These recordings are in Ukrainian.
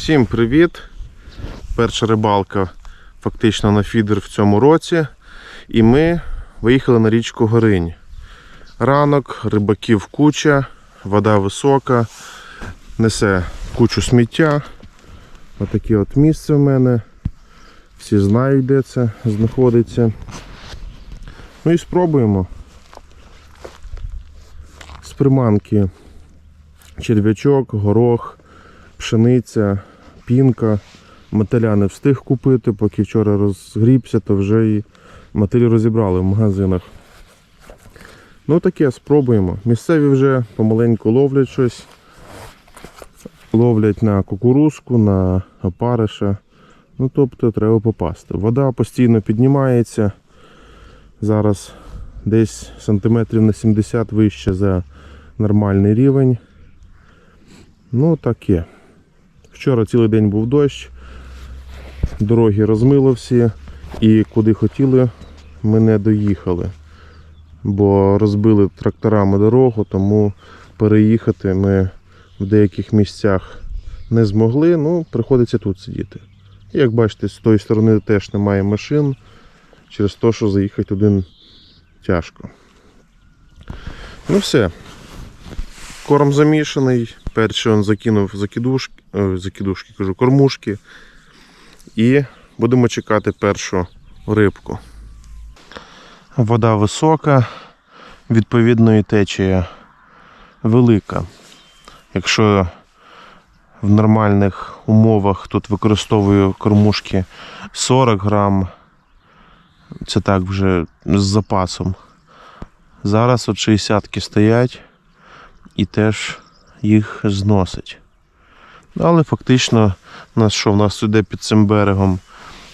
Всім привіт! Перша рибалка фактично на фідер в цьому році. І ми виїхали на річку Горинь. Ранок, рибаків куча, вода висока, несе кучу сміття. Отаке от місце в мене. Всі знають, де це знаходиться. Ну і спробуємо. З приманки черв'ячок, горох, пшениця, пінка. Мотиля не встиг купити, поки вчора розгрібся, то вже і мотилі розібрали в магазинах. Ну таке, спробуємо. Місцеві вже помаленьку ловлять щось. Ловлять на кукурузку, на опариша. Ну тобто треба попасти. Вода постійно піднімається. Зараз десь сантиметрів на 70 вище за нормальний рівень. Ну таке. Вчора цілий день був дощ, дороги розмило всі і куди хотіли, ми не доїхали. Бо розбили тракторами дорогу, тому переїхати ми в деяких місцях не змогли, ну приходиться тут сидіти. Як бачите, з тої сторони теж немає машин, через те, що заїхати туди тяжко. Ну все. Корм замішаний. Перший він закинув закидушки, е, закидушки, кажу, кормушки. І будемо чекати першу рибку. Вода висока, відповідно і течія велика. Якщо в нормальних умовах тут використовую кормушки 40 грам, це так вже з запасом. Зараз от 60 стоять теж їх зносить. Але фактично що, у нас іде під цим берегом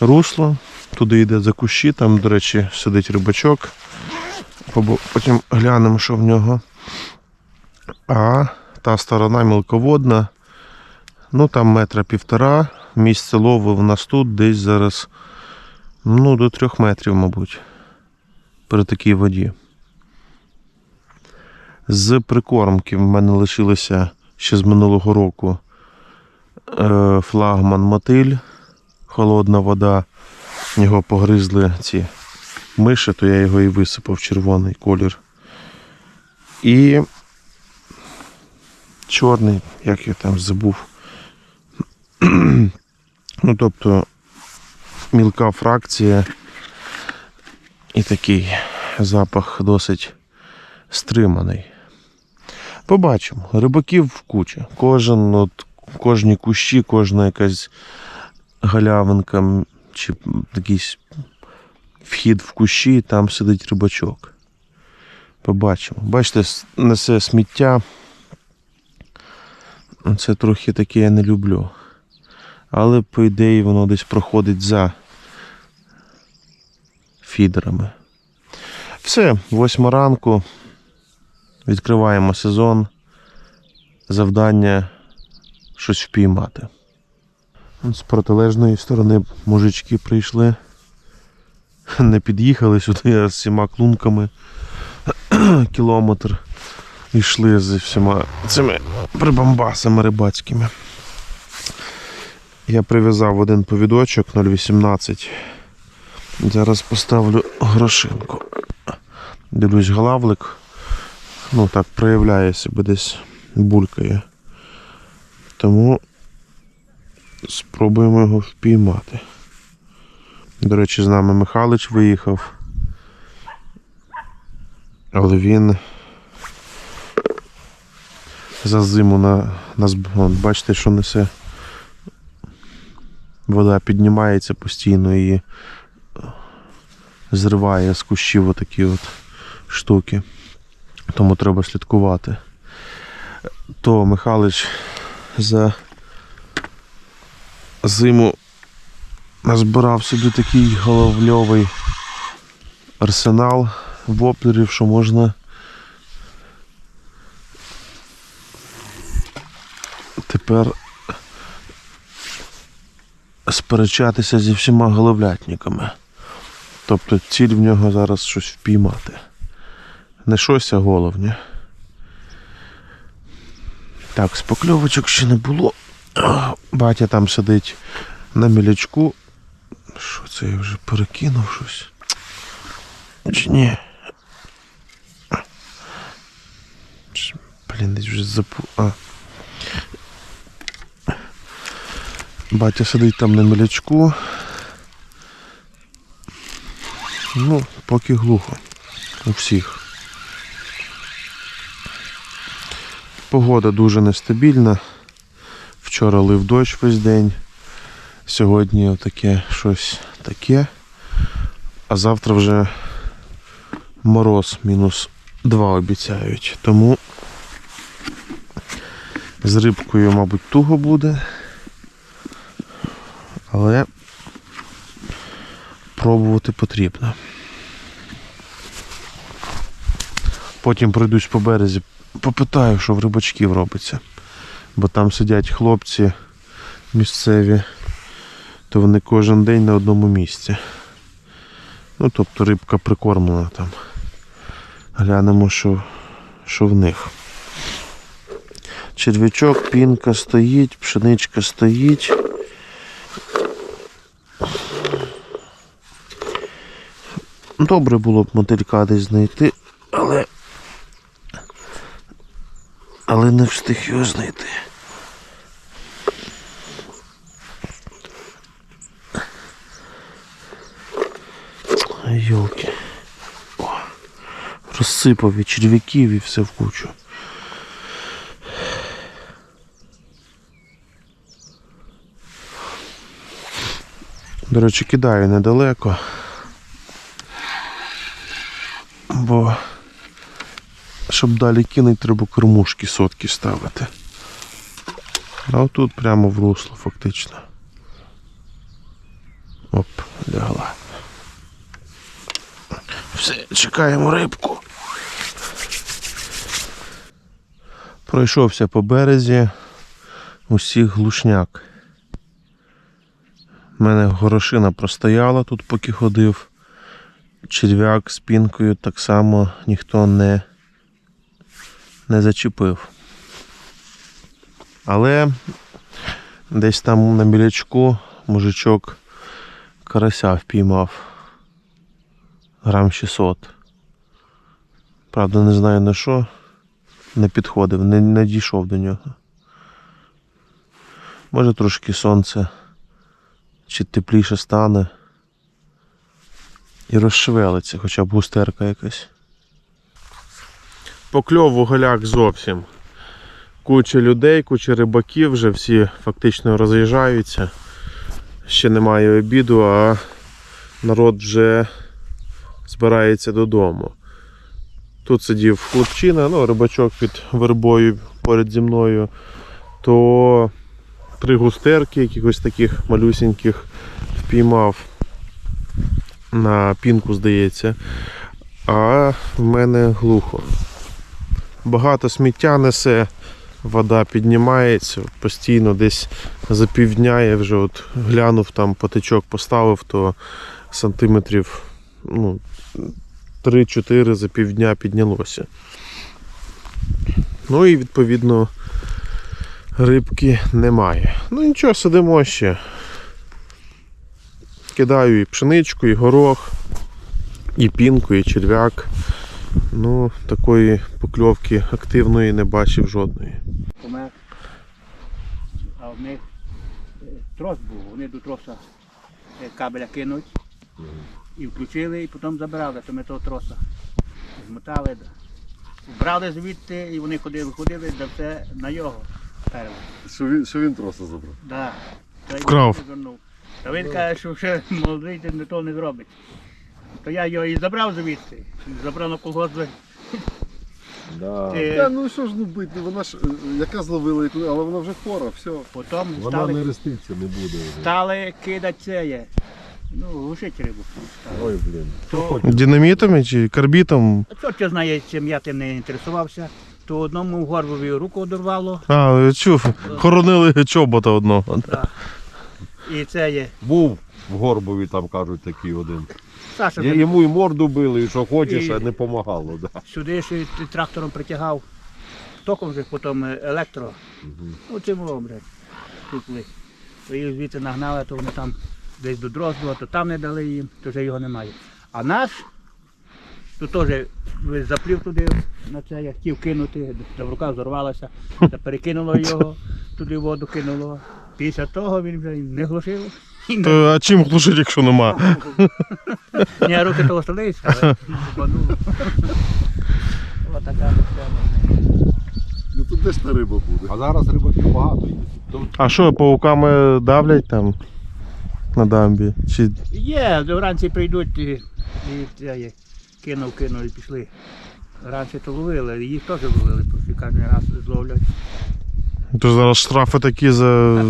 русло, туди йде за кущі, там, до речі, сидить рибачок. Потім глянемо, що в нього. А та сторона мілководна. Ну там метра півтора. Місце лову в нас тут десь зараз ну, до трьох метрів, мабуть. При такій воді. З прикормки в мене лишилося ще з минулого року е, флагман мотиль, холодна вода. Його погризли ці миші, то я його і висипав червоний колір. І чорний, як я там забув. ну, тобто мілка фракція і такий запах досить стриманий. Побачимо. Рибаків в кучі. Кожен, от, кожні кущі, кожна якась галявинка чи якийсь вхід в кущі, там сидить рибачок. Побачимо. Бачите, несе сміття. Це трохи таке я не люблю. Але, по ідеї, воно десь проходить за фідерами. Все, восьма ранку. Відкриваємо сезон. Завдання щось впіймати. З протилежної сторони мужички прийшли. Не під'їхали сюди з всіма клунками. Кілометр. Йшли з всіма цими прибамбасами рибацькими. Я прив'язав один повідочок 0,18. Зараз поставлю грошинку. Дивлюсь, главлик. Ну так, проявляє себе десь булькає. Тому спробуємо його впіймати. До речі, з нами Михалич виїхав. Але він за зиму на, на зб- бачите, що несе. Вода піднімається постійно і зриває з кущів отакі от штуки. Тому треба слідкувати. То Михалич за зиму назбирав собі такий головльовий арсенал воплерів, що можна тепер сперечатися зі всіма головлятниками. Тобто ціль в нього зараз щось впіймати. Не щось, а головня. Так, спокльовочок ще не було. Батя там сидить на мілячку. Що це я вже перекинув щось? Чи ні? Блін, десь вже запу. А. Батя сидить там на мілячку. Ну, поки глухо. У всіх. Погода дуже нестабільна. Вчора лив дощ весь день. Сьогодні таке щось таке. А завтра вже мороз мінус 2 обіцяють. Тому з рибкою, мабуть, туго буде. Але пробувати потрібно. Потім пройдусь по березі, попитаю, що в рибачків робиться. Бо там сидять хлопці місцеві, то вони кожен день на одному місці. Ну, тобто рибка прикормлена там. Глянемо, що, що в них. Черв'ячок, пінка стоїть, пшеничка стоїть. Добре було б мотилька десь знайти, Але не встиг його знайти. Йолки. О, розсипав і черв'яків і все в кучу. До речі, кидаю недалеко. Бо щоб далі кинути, треба кормушки сотки ставити. А отут прямо в русло фактично. Оп, лягла. Все, чекаємо рибку. Пройшовся по березі. Усіх глушняк. У мене горошина простояла тут, поки ходив. Черв'як з пінкою так само ніхто не, не зачепив. Але десь там на білячку мужичок карася впіймав грам 600. Правда, не знаю на що. Не підходив, не, не дійшов до нього. Може трошки сонце чи тепліше стане і розшевелиться, хоча б густерка якась. Покльову голяк зовсім. Куча людей, куча рибаків, вже всі фактично роз'їжджаються. Ще немає обіду, а народ вже збирається додому. Тут сидів хлопчина, ну, рибачок під вербою поряд зі мною, то три густерки якихось таких малюсеньких впіймав на пінку, здається. А в мене глухо. Багато сміття несе, вода піднімається, постійно десь за півдня я вже от глянув, там потичок поставив, то сантиметрів ну, 3-4 за півдня піднялося. Ну і відповідно рибки немає. Ну нічого, сидимо ще. Кидаю і пшеничку, і горох, і пінку, і черв'як. Ну, такої покльовки активної не бачив жодної. помер. А в них е, трос був, вони до троса е, кабеля кинуть і включили, і потім забирали, то ми того троса змотали. Брали звідти і вони ходили, ходили, да все на його перево. Що він, що він троса забрав? Да. Та Вкрав. Та він каже, що ще молодий то не зробить. То я його і забрав звідти, забрав на колгосп. Да. Ти- Та, ну що ж ну бить, ну вона ж е, яка зловила, яку- але вона вже хвора, все. Потім Вона стали, не реститься, не буде. вже. стали кидати це є. Ну, глушити рибу. стали. Ой, блін. То, Динамітами чи карбітом? хто що знає, чим я тим не інтересувався, то одному в горбові руку одорвало. А, чув, хоронили чобота одного. Да. І це є. Був в Горбові, там кажуть, такий один. Саша Я- Йому і морду били, і що хочеш, І- а не помагало. Да. сюди ще й трактором притягав. Током вже потім електро. Ну, це було, блядь. тут були. То їх звідти нагнали, то вони там десь до Дроздова, то там не дали їм, то вже його немає. А наш, то теж заплів туди, на це я хотів кинути, та в руках зорвалася, та перекинуло його, туди воду кинуло. Після того він вже не глушив. То, а чим глушить, якщо нема? Ні, руки того столись, але падуло. Ось така. Ну тут де ж та риба буде? А зараз рибаків багато є. То А що, пауками давлять там на дамбі? Чи Є, вранці прийдуть і, і це є, кинув, кинув і пішли. Раніше то ловили, їх теж ловили, просто кожен раз зловлять. То зараз штрафи такі за,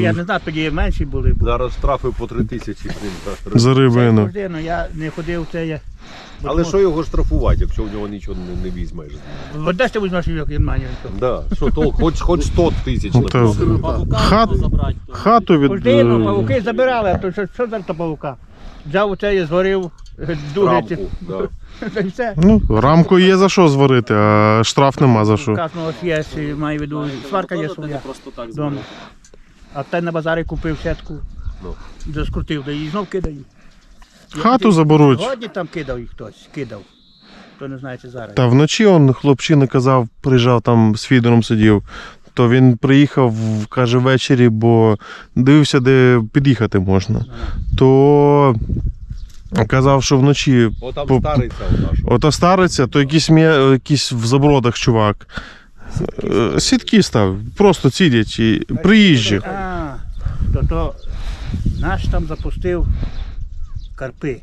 я не знаю, тоді менші були. бо зараз штрафи по три тисячі гривень. за рибину? завжди, ну, я не ходив, це я. Але що його штрафувати, якщо в нього нічого не, не візьмеш? От де ж ти візьмеш як він? Да. Що толк, хоч, хоч 100 тисяч. Ну, наприклад. хат, хату від... Кожди, ну, е, павуки забирали, а то що, що за то павука? Взяв оце і згорів Рамку, да. Та й все. Ну, рамку є за що зварити, а штраф нема за що. кожного ж є, маю в виду, сварка є своя. Дома. А той на базарі купив сетку, Ну. заскрутив, да і знов кидає. Хату заберуть. Сьогодні там кидав їх хтось, кидав. То не знає, чи зараз. Та вночі он хлопчина казав, приїжджав там з фідером сидів. То він приїхав, каже, ввечері, бо дивився, де під'їхати можна. То казав, що вночі О, там По- наш. ото стариться, то якийсь, мє- якийсь в забродах чувак. Е, Сітки став, просто цілять і приїжджі. А, то, то наш там запустив карпи.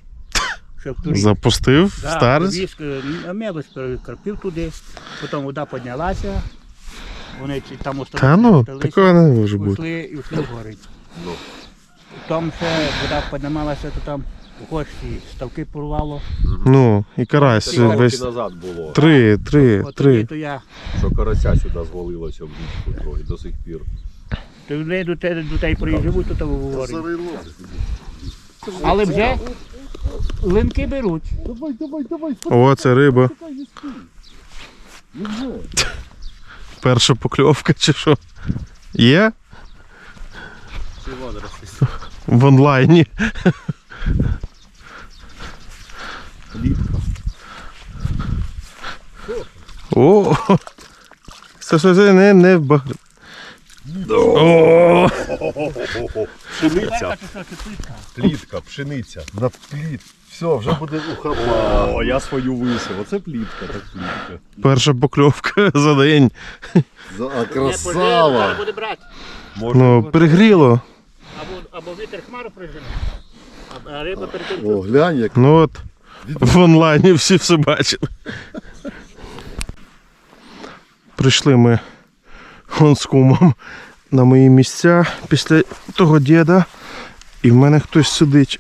Запустив Да, старець. привіз, е, карпів туди, потім вода піднялася. Вони там Та ну, такого не може бути. Ушли і ушли вгорить. Там ще вода піднімалася, то там у кошті ставки порвало. Ну, і карась Три роки весь. назад було, Три, три, От тоді три. то я що карася сюди звалилося в річку трохи до сих пір. то вони до те до те приїжджають, то там говорять. Але вже линки беруть. Давай, давай, давай. О, це риба. Ну вже. Перша покльовка чи що? Є? В онлайні. О! Це що це не, не баг... О! Пшениця, плітка, пшениця. На пліт. Все, вже буде ухапа. О, я свою висив. Оце плітка, так плітка. Перша покльовка за день. За- А Не, красава. буде брати. Може, Ну, перегріло. Або, або вітер хмару прижене. А, риба перед. О, глянь, як Ну от в онлайні всі все бачили. Прийшли ми вон з кумом на мої місця після того діда. І в мене хтось сидить.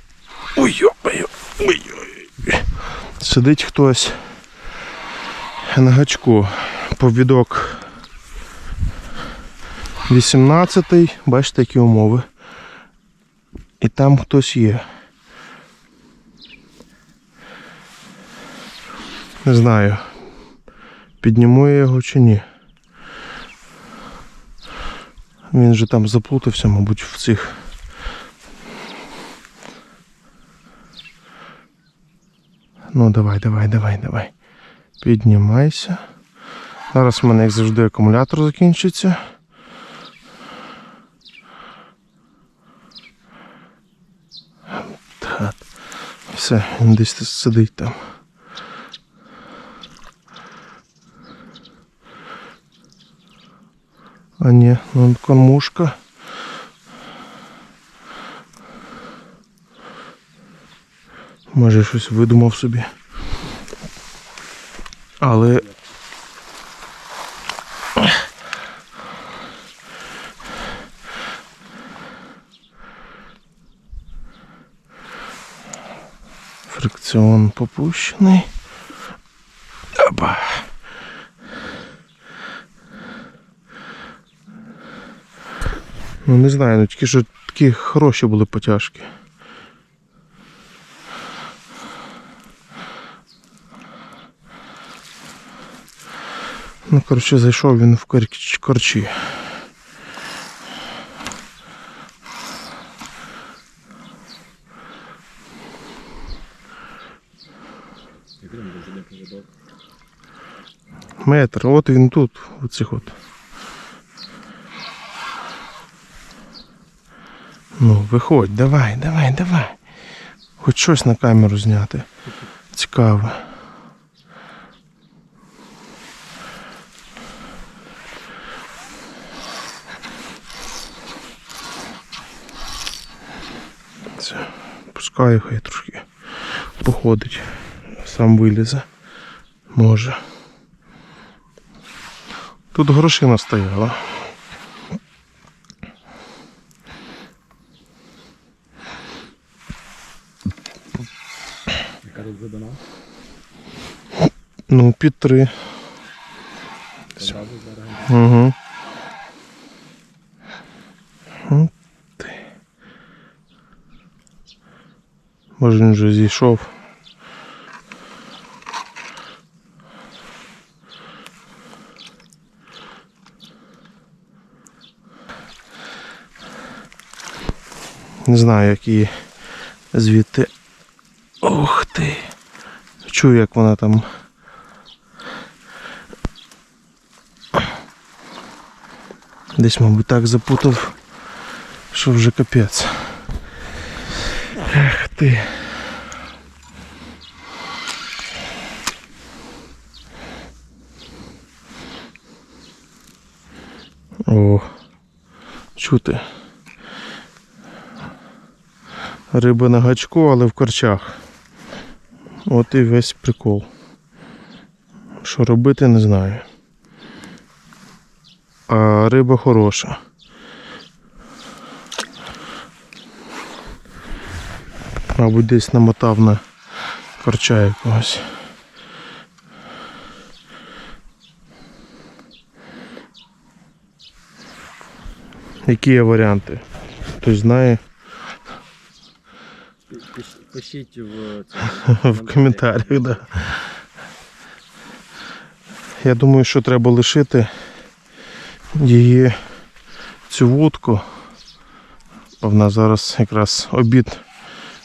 Ой-ой-ой. ой-ой. Сидить хтось на гачку. Повідок 18-й. Бачите, які умови. І там хтось є. Не знаю, підніму я його чи ні. Він же там заплутався, мабуть, в цих. Ну, давай, давай, давай, давай. Піднімайся. Зараз в мене, як завжди, акумулятор закінчиться. Так. Все, він десь сидить там. А ні, ну кормушка. Може щось видумав собі. Але. Фрикціон попущений. Опа. Ну не знаю, ну тільки що такі хороші були потяжки. Ну, коротше, зайшов він в корчі. Метр, от він тут, оцих от. Ну, виходь, давай, давай, давай. Хоч щось на камеру зняти. Цікаве. Це, пускаю, хай трошки походить. Сам вилізе. Може. Тут грошина стояла. Яка тут глибина? Ну, під три. Угу. Може він вже зійшов. Не знаю, як її звідти. Ох ти. Чую, як вона там Десь, мабуть, так запутав, що вже капець. Ех ти. О, чути. Риба на гачку, але в корчах. От і весь прикол. Що робити, не знаю а риба хороша. Мабуть, десь намотав на корча якогось. Які є варіанти? Хтось знає Пишіть в в коментарях, да. Я думаю, що треба лишити її цю вудку. Бо в нас зараз якраз обід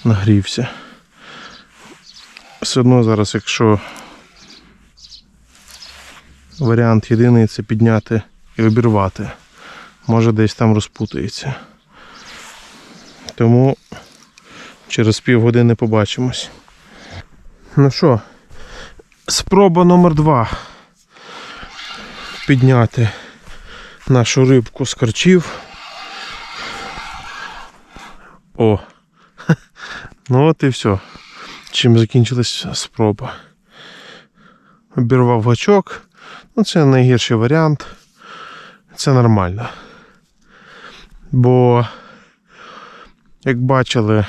нагрівся. Все одно зараз, якщо варіант єдиний це підняти і обірвати. Може десь там розпутається. Тому через півгодини побачимось. Ну що, спроба номер два. Підняти нашу рибку з корчів. О! Ну от і все. Чим закінчилась спроба. Обірвав гачок. Ну, це найгірший варіант. Це нормально. Бо, як бачили,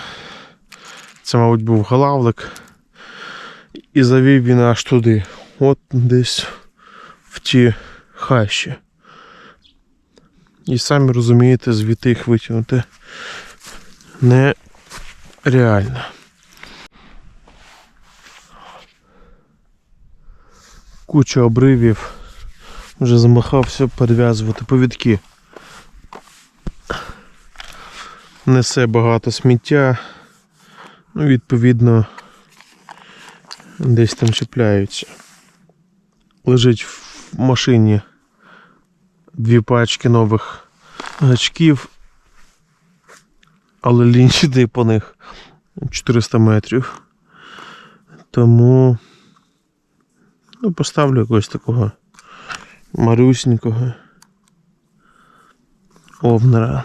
це, мабуть, був галавлик. І завів він аж туди. От десь в ті хащі. І самі розумієте, звідти їх витягнути нереально. Куча обривів. Вже замахався перев'язувати повідки. Несе багато сміття. Ну, відповідно, десь там чіпляються. Лежить в машині дві пачки нових гачків, але лінь йти по них 400 метрів. Тому ну, поставлю якогось такого марюсенького овнера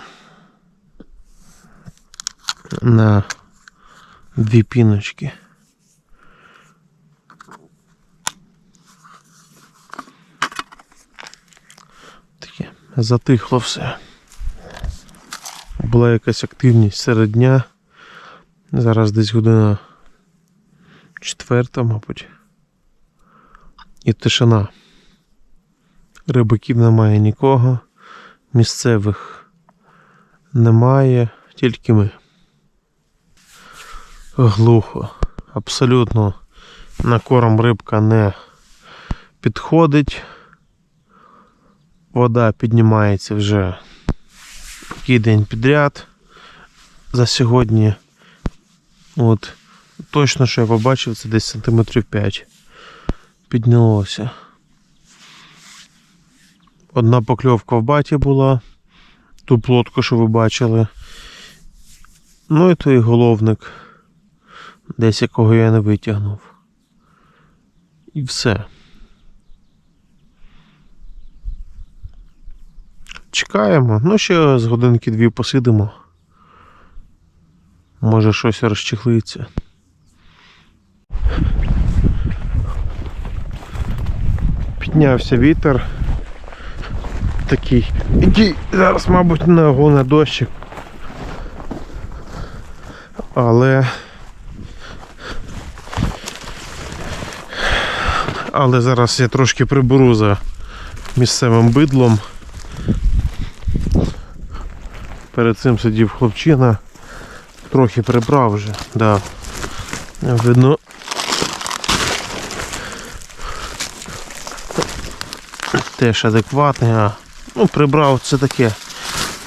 на дві піночки. Затихло все. Була якась активність серед дня. Зараз десь година четверта, мабуть. І тишина. Рибаків немає нікого, місцевих немає, тільки ми. Глухо. Абсолютно на корм рибка не підходить. Вода піднімається вже який день підряд. За сьогодні от точно, що я побачив, це десь сантиметрів 5. Піднялося. Одна покльовка в баті була, ту плотку, що ви бачили. Ну і той головник, десь якого я не витягнув. І все. Чекаємо. Ну, ще з годинки дві посидимо. Може щось розчехлиться. Піднявся вітер. Такий. Який зараз, мабуть, не гоне дощик. Але. Але зараз я трошки приберу за місцевим бидлом. Перед цим сидів хлопчина. Трохи прибрав вже, да. Видно. Теж адекватний, а ну прибрав це таке.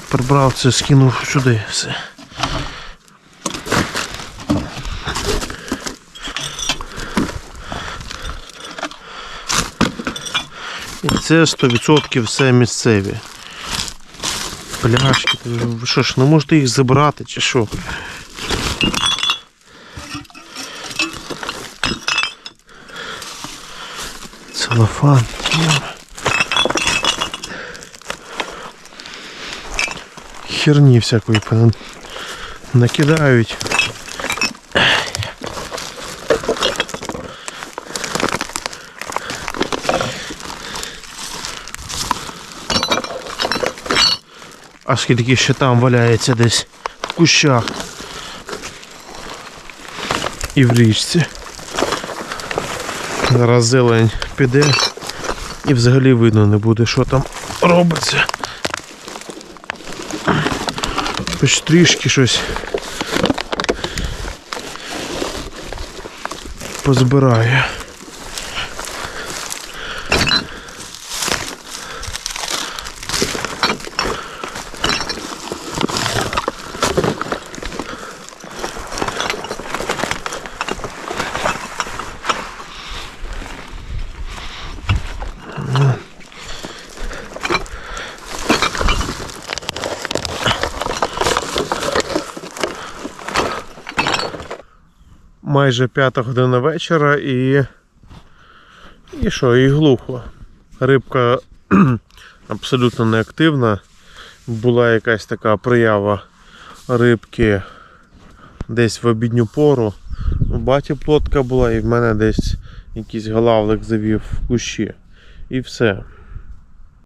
Прибрав це, скинув сюди все. І це 100% все місцеві. Пляшки, ви що ж, не можете їх забрати чи що? Целофан. Херні всякої накидають. А скільки ще там валяється десь в кущах і в річці. Зараз зелень піде і взагалі видно не буде, що там робиться. Хоч трішки щось позбирає. Майже п'ята година вечора і. І що, і глухо. Рибка абсолютно неактивна. Була якась така проява рибки десь в обідню пору. У баті плотка була, і в мене десь якийсь галавлик завів в кущі. І все.